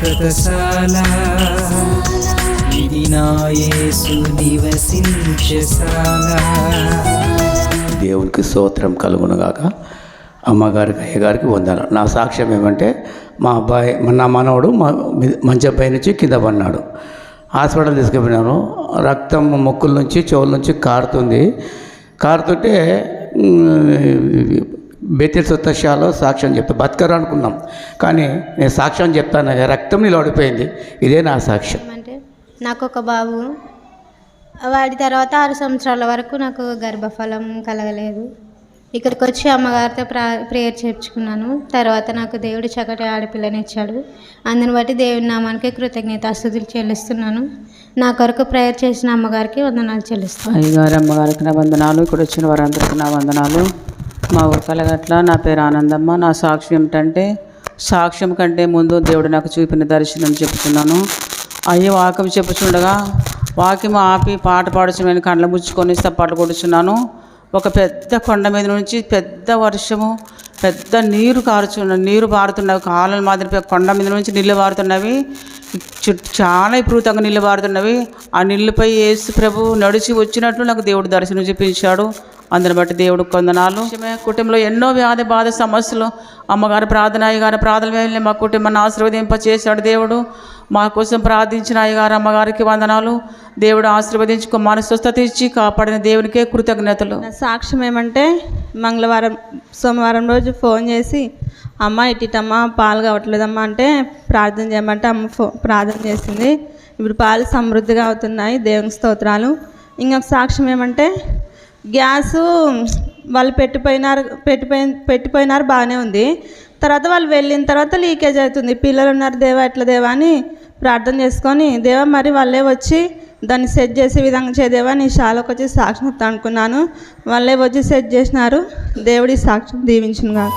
వ్రతశాల ఇది నా నివసించశాల దేవునికి స్తోత్రం కలుగునుగాక. అమ్మగారికి అయ్యగారికి వందన నా సాక్ష్యం ఏమంటే మా అబ్బాయి నా మనవడు మా మంచి అబ్బాయి నుంచి కింద పడినాడు. హాస్పిటల్ తీసుకుపోయినాను. రక్తం ముక్కుల నుంచి చెవుల నుంచి కారుతుంది. కారుతుంటే బెతిల్ సొత్తశాలో సాక్ష్యం చెప్తా. బతకరు అనుకున్నాం. కానీ నేను సాక్ష్యం చెప్తాను. రక్తం నిలబడిపోయింది. ఇదే నా సాక్ష్యం. అంటే నాకు ఒక బాబు. వాడి తర్వాత ఆరు సంవత్సరాల వరకు నాకు గర్భఫలం కలగలేదు. ఇక్కడికి వచ్చి అమ్మగారితో ప్రా ప్రేయర్ చేర్చుకున్నాను. తర్వాత నాకు దేవుడు చక్కటి ఆడపిల్లని ఇచ్చాడు. అందుని బట్టి దేవుడి నామానికి కృతజ్ఞతాస్తుతులు చెల్లిస్తున్నాను. నా కొరకు ప్రేయర్ చేసిన అమ్మగారికి వందనాలు చెల్లిస్తున్నాను. అయ్యగారు అమ్మగారికి నా వందనాలు. ఇక్కడ వచ్చిన వారందరికీ నా వందనాలు. మా ఊరు కలగట్ల నా పేరు ఆనందమ్మ. నా సాక్ష్యం ఏమిటంటే సాక్ష్యం కంటే ముందు దేవుడు నాకు చూపిన దర్శనం చెప్తున్నాను అయ్యి వాక్యం చెప్పుచుండగా వాక్యం ఆపి పాట పాడుచున్నాను కళ్ళ ముచ్చుకొని చప్పట్లు కొడుచున్నాను. ఒక పెద్ద కొండ మీద నుంచి పెద్ద వర్షము పెద్ద నీరు కారుచున్న నీరు పారుతున్నవి కాలం మాదిరి కొండ మీద నుంచి నీళ్ళు పారుతున్నవి చుట్టూ చాలా విపరీతంగా నీళ్ళు పారుతున్నవి ఆ నీళ్ళపై యేసు ప్రభు నడిచి వచ్చినట్లు నాకు దేవుడు దర్శనం చూపించాడు. అందుని బట్టి దేవుడు కొందనాలు కుటుంబంలో ఎన్నో వ్యాధి బాధ సమస్యలు. అమ్మగారి ప్రార్థన అయ్యగారి ప్రార్థన మా కుటుంబాన్ని ఆశీర్వదింప చేశాడు దేవుడు. మా కోసం ప్రార్థించిన అయ్యగారు అమ్మగారికి వందనాలు. దేవుడు ఆశీర్వదించి కుమారు స్వస్థత ఇచ్చి కాపాడిన దేవునికే కృతజ్ఞతలు. సాక్ష్యం ఏమంటే మంగళవారం సోమవారం రోజు ఫోన్ చేసి అమ్మ ఇటిటమ్మ పాలు కావట్లేదమ్మా అంటే ప్రార్థన చేయమంటే అమ్మ ఫో ప్రార్థన చేసింది. ఇప్పుడు పాలు సమృద్ధిగా అవుతున్నాయి. దేవుని స్తోత్రాలు. ఇంకొక సాక్ష్యం ఏమంటే గ్యాసు వాళ్ళు పెట్టిపోయినారు పెట్టిపోయి పెట్టిపోయినారు బాగానే ఉంది. తర్వాత వాళ్ళు వెళ్ళిన తర్వాత లీకేజ్ అవుతుంది. పిల్లలు ఉన్నారు దేవా ఎట్లా దేవా అని ప్రార్థన చేసుకొని దేవా మరి వాళ్ళే వచ్చి దాన్ని సెట్ చేసే విధంగా చేదేవా నీ శాలకు వచ్చి సాక్ష్యం అనుకున్నాను. వాళ్ళే వచ్చి సెట్ చేసినారు. దేవుడి సాక్ష్యం దీవించును కాక